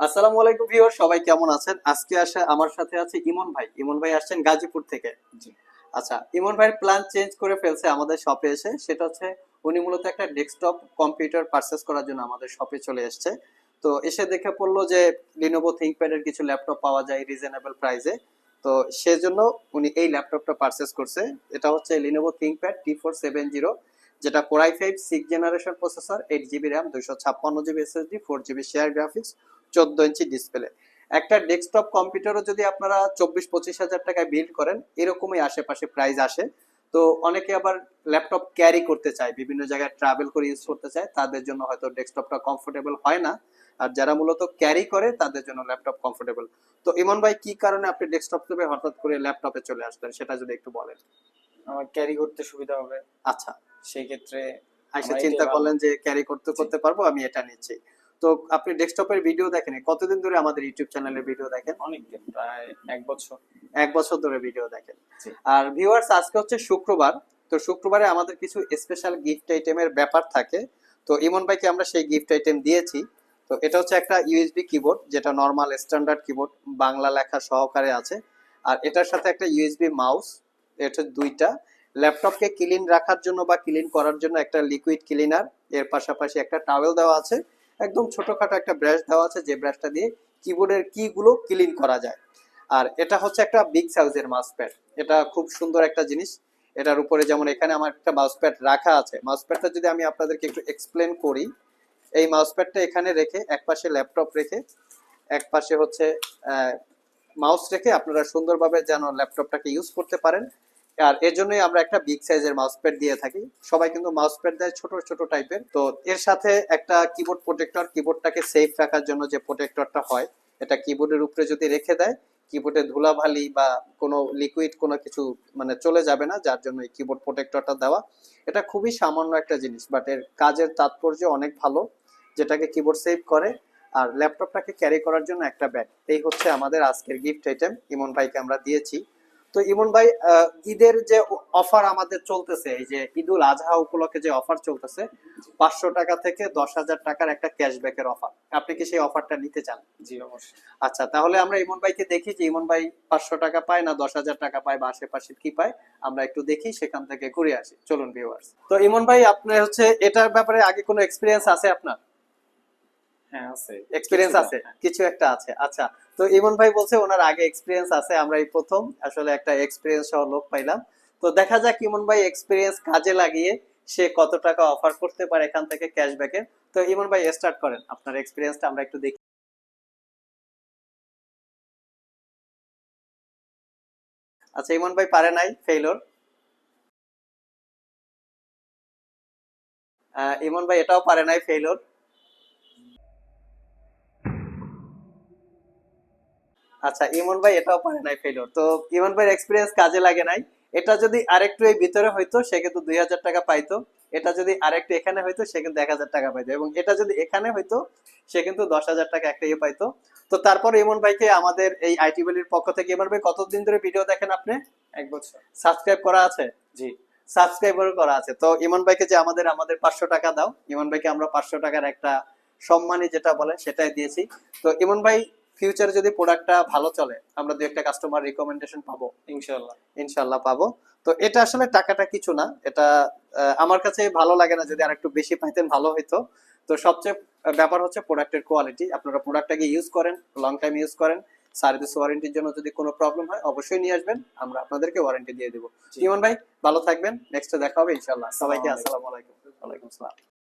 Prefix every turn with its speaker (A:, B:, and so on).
A: আসসালামু আলাইকুম ভিউয়ার সবাই কেমন আছেন? আজকে আসে আমার সাথে আছে ইমন ভাই। ইমন ভাই আসছেন গাজীপুর থেকে। আচ্ছা ইমন ভাইয়ের প্ল্যান চেঞ্জ করে ফেলছে আমাদের শপে এসে। সেটা হচ্ছে উনি মূলত একটা ডেস্কটপ কম্পিউটার পারচেস করার জন্য আমাদের শপে চলে এসেছে। তো এসে দেখে পড়ল যে লিনোভো থিঙ্কপ্যাডের কিছু ল্যাপটপ পাওয়া যায় রিজনেবল প্রাইসে তো সেজন্য উনি এই ল্যাপটপটা পারচেস করছে। এটা হচ্ছে Lenovo ThinkPad T four seven zero যেটা core i five six generation processor eight GB RAM দুইশো ছাপ্পান্ন GB SSD four GB share graphics চোদ্দ ইঞ্চি ডিসপ্লে একটা ডেস্কটপ কম্পিউটারও যদি আপনারা চব্বিশ পঁচিশ হাজার টাকায় বিল্ড করেন এরকমই আশেপাশে প্রাইস আসে। তো অনেকে আবার ল্যাপটপ ক্যারি করতে চায় বিভিন্ন জায়গায় ট্রাভেল করে ইউজ করতে চায় তাদের জন্য হয়তো ডেস্কটপটা কমফোর্টেবল হয় না। আর যারা মূলত ক্যারি করে তাদের জন্য ল্যাপটপ কমফোর্টেবল তো ইমন ভাই কি কারণে আপনি ডেস্কটপ থেকে হঠাৎ করে ল্যাপটপে চলে আসলেন সেটা যদি একটু বলেন।
B: আমার ক্যারি করতে সুবিধা হবে।
A: আচ্ছা।
B: সেই ক্ষেত্রে
A: আইসা চিন্তা করলেন যে ক্যারি করতে করতে পারব আমি এটা নিচ্ছি। তো আপনি ডেস্কটপের ভিডিও দেখেন। কতদিন ধরে আমাদের ইউটিউব চ্যানেলের ভিডিও দেখেন?
B: অনেক দিন প্রায় এক বছর।
A: এক বছর ধরে ভিডিও দেখেন। আর ভিউয়ার্স আজকে হচ্ছে শুক্রবার। তো শুক্রবারে আমাদের কিছু স্পেশাল গিফট আইটেমের ব্যাপার থাকে। তো ইমন ভাইকে আমরা সেই গিফট আইটেম দিয়েছি। তো এটা হচ্ছে একটা ইউএসবি কিবোর্ড যেটা নর্মাল স্ট্যান্ডার্ড কিবোর্ড বাংলা লেখা সহকারে আছে। আর এটার সাথে একটা ইউএসবি মাউস এটা দুইটা। ল্যাপটপকে ক্লিন রাখার জন্য বা ক্লিন করার জন্য একটা লিকুইড ক্লিনার এর পাশাপাশি একটা টাওয়েল দেওয়া আছে। একদম ছোটখাটো একটা ব্রাশ দেওয়া আছে যে ব্রাশটা দিয়ে কিবোর্ডের কিগুলো ক্লিন করা যায়। আর এটা হচ্ছে একটা বিগ সাইজের মাউস প্যাড এটা খুব সুন্দর একটা জিনিস। এটার উপরে যেমন এখানে আমার একটা মাউস প্যাড রাখা আছে। মাউস প্যাডটা যদি আমি আপনাদেরকে একটু এক্সপ্লেন করি, এই মাউস প্যাডটা এখানে রেখে এক পাশে ল্যাপটপ রেখে এক পাশে হচ্ছে মাউস রেখে আপনারা সুন্দরভাবে যেন ল্যাপটপটাকে ইউজ করতে পারেন। আর এর জন্যই আমরা একটা বিগ সাইজের মাউস প্যাড দিয়ে থাকি। সবাই কিন্তু মাউস প্যাড দেয় ছোট ছোট টাইপের তো এর সাথে একটা কিবোর্ড প্রোটেক্টর কিবোর্ডটাকে সেফ রাখার জন্য যে প্রোটেক্টরটা হয়, এটা কিবোর্ডের উপরে যদি রেখে দেয় কিবোর্ডে ধুলাবালি বা কোনো লিকুইড কোনো কিছু মানে চলে যাবে না, যার জন্য এই কিবোর্ড প্রোটেক্টরটা দেওয়া। এটা খুবই সামান্য একটা জিনিস বাট এর কাজের তাৎপর্য অনেক ভালো, যেটাকে কিবোর্ড সেভ করে। আর ল্যাপটপটাকে ক্যারি করার জন্য একটা ব্যাগ এই হচ্ছে আমাদের আজকের গিফট আইটেম ইমন ভাইকে আমরা দিয়েছি। তো ইমন ভাই ঈদের যে অফার আমাদের চলতেছে এই যে ঈদুল আজহা উপলক্ষে যে অফার চলতেছে পাঁচশো টাকা থেকে দশ হাজার টাকার একটা ক্যাশব্যাকের অফার। আপনি কি সেই অফারটা নিতে চান?
B: জি অবশ্যই।
A: আচ্ছা তাহলে আমরা ইমন ভাইকে দেখি যে ইমন ভাই পাঁচশো টাকা পায় না দশ হাজার টাকা পায় বা আশেপাশে কি পায় আমরা একটু দেখি সেখান থেকে ঘুরে আসি। চলুন ভিউয়ার্স তো ইমন ভাই আপনার হচ্ছে এটার ব্যাপারে আগে কোনো এক্সপিরিয়েন্স আছে আপনার?
B: হ্যাঁ আছে।
A: এক্সপিরিয়েন্স আছে
B: হ্যাঁ।
A: কিছু একটা আছে। আচ্ছা তো ইমন ভাই বলছে ওনার আগে এক্সপিরিয়েন্স আছে আমরা এই প্রথম। আসলে একটা এক্সপিরিয়েন্স সহ লোক পাইলাম। তো দেখা যাক ইমন ভাই এক্সপিরিয়েন্স কাজে লাগিয়ে সে কত টাকা অফার করতে পারে এখান থেকে ক্যাশব্যাকের তো ইমন ভাই স্টার্ট করেন। আপনার এক্সপিরিয়েন্সটা আমরা একটু দেখি। আচ্ছা ইমন ভাই পারে নাই ফেইলর ইমন ভাই এটাও পারে নাই ফেইলর আচ্ছা ইমন ভাই এটাও পারে নাই ফেইলর তো ইমন ভাইয়ের এক্সপিরিয়েন্স কাজে লাগে নাই। এটা যদি আরেকটু এই ভিতরে হইতো সে কিন্তু দুই হাজার টাকা পাইতো। এটা যদি আরেকটু এখানে হইতো সে কিন্তু এক হাজার টাকা পাইতো। এবং এটা যদি এখানে হইতো সে কিন্তু দশ হাজার টাকা একটা ইয়ে পাইতো। তো তারপর ইমন ভাইকে আমাদের এই আইটি ভ্যালির পক্ষ থেকে ইমন ভাই কতদিন ধরে ভিডিও দেখেন আপনি?
B: এক বছর।
A: সাবস্ক্রাইব করা আছে?
B: জি।
A: সাবস্ক্রাইবার করা আছে। তো ইমন ভাইকে যে আমাদের আমাদের পাঁচশো টাকা দাও। ইমন ভাইকে আমরা পাঁচশো টাকার একটা সম্মানী যেটা বলে সেটাই দিয়েছি। তো ইমন ভাই ফিউচারে যদি প্রোডাক্টটা ভালো চলে আমরা দু একটা কাস্টমার রিকমেন্ডেশন পাবো।
B: ইনশাল্লাহ
A: ইনশাল্লাহ পাবো। তো এটা আসলে টাকাটা কিছু না এটা আমার কাছে ভালো লাগে না যদি আর একটু বেশি পাইতেন ভালো হইতো। তো সবচেয়ে ব্যাপার হচ্ছে প্রোডাক্টের কোয়ালিটি আপনারা প্রোডাক্টটাকে ইউজ করেন লং টাইম ইউজ করেন। সার্ভিস ওয়ারেন্টির জন্য যদি কোনো প্রবলেম হয় অবশ্যই নিয়ে আসবেন। আমরা আপনাদেরকে ওয়ারেন্টি দিয়ে দেবো। ইমন ভাই ভালো থাকবেন। নেক্সটে দেখা হবে ইনশাল্লাহ সবাইকে আসসালামু আলাইকুম। ওয়ালাইকুম আসসালাম।